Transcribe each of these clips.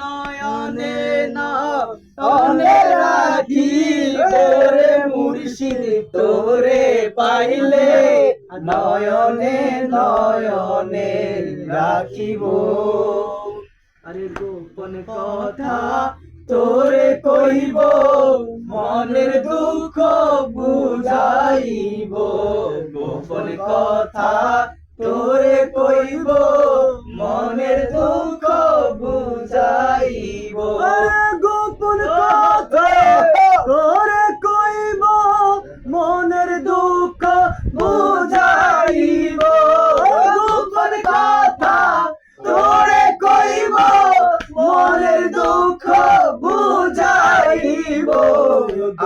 নয়নে নয়নে রাখি তোরে মুর্শিদ তোরে পাইলে নয়নে নয়নে রাখিব। আরে গোপন কথা তোরে কইব মনের দুঃখ বুঝাইব। গোপন কথা তোরে কইব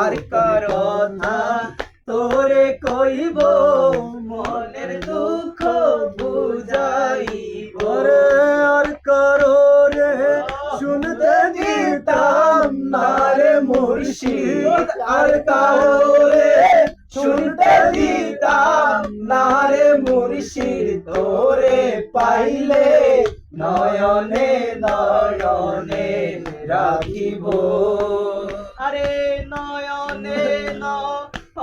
আর করোনা তোরে কইব, মনের দুঃখ বুঝাইব রে আর করো রে শুনতে দিতাম না রে মুর্শিদ আর কারও রে শুনতে দিতাম না রে মুর্শিদ তোরে পাইলে নয়নে নয়নে রাখিব আরে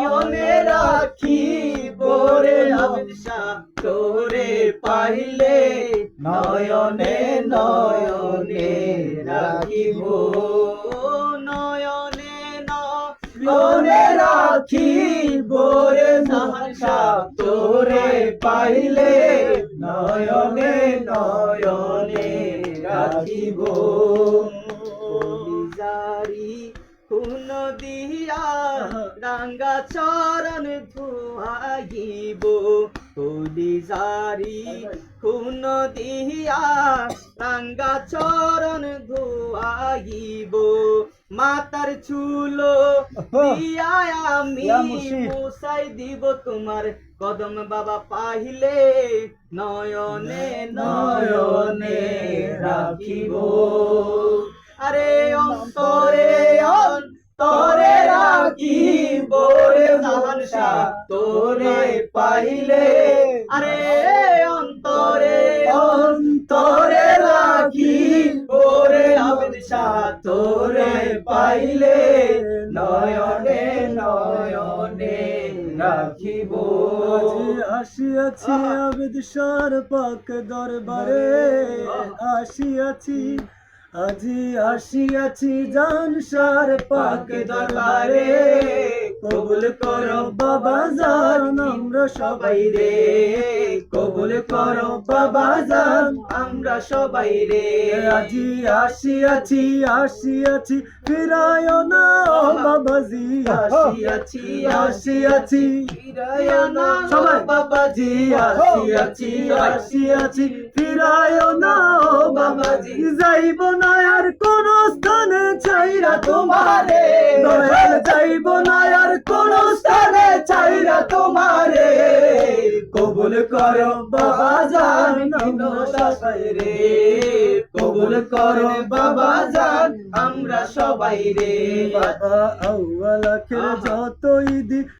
নয়নে রাখিব রে আবিশা তোরে পাইলে নয়নে নয়নে রাখিব। নয়নে নয়নে রাখিব রে নাহা তোরে পাইলে নয়নে নয়নে রাখিব। কোন দিয়া রাঙ্গা চরণ ধুয়াইব কলি জারি কোন দিয়া রাঙ্গা চরণ ধুয়াইব। মাতার চুলো দিয়া আমি মুসাই দিব তোমার কদম বাবা পাইলে নয়নে নয়নে রাখিব। তোরে পাইলে আরে অন্তরে অন্তরে রাখিব রে আবেদ শাহ তোরে পাইলে নয়নে নয়নে রাখিব। আসিয়াছি আবেদ পাক দরবারে। আসিয়াছি আজি আসিয়াছি জান সার পাক দরবারে। কবুল কর বাবা জান আমরা সবাই রে। কবুল করো বাবা জান আমরা সবাই রে। আজি আসিয়াছি আসিয়াছি ফিরায় না বাবাজি। আসিয়াছি আসিয়াছি ফিরাইয়া না সবাই। বাবাজি। আসিয়াছি আসিয়াছি ফিরায় না বাবাজি। যাইব না আর কোন স্থানে চাইরা তোমারে। দয়াল যাইব না তোমারে কবুল করো, বাবা জান রে। কবুল করো, বাবা জান, আমরা সবাই রে। বাবা আউয়াল আখের যত ঈদ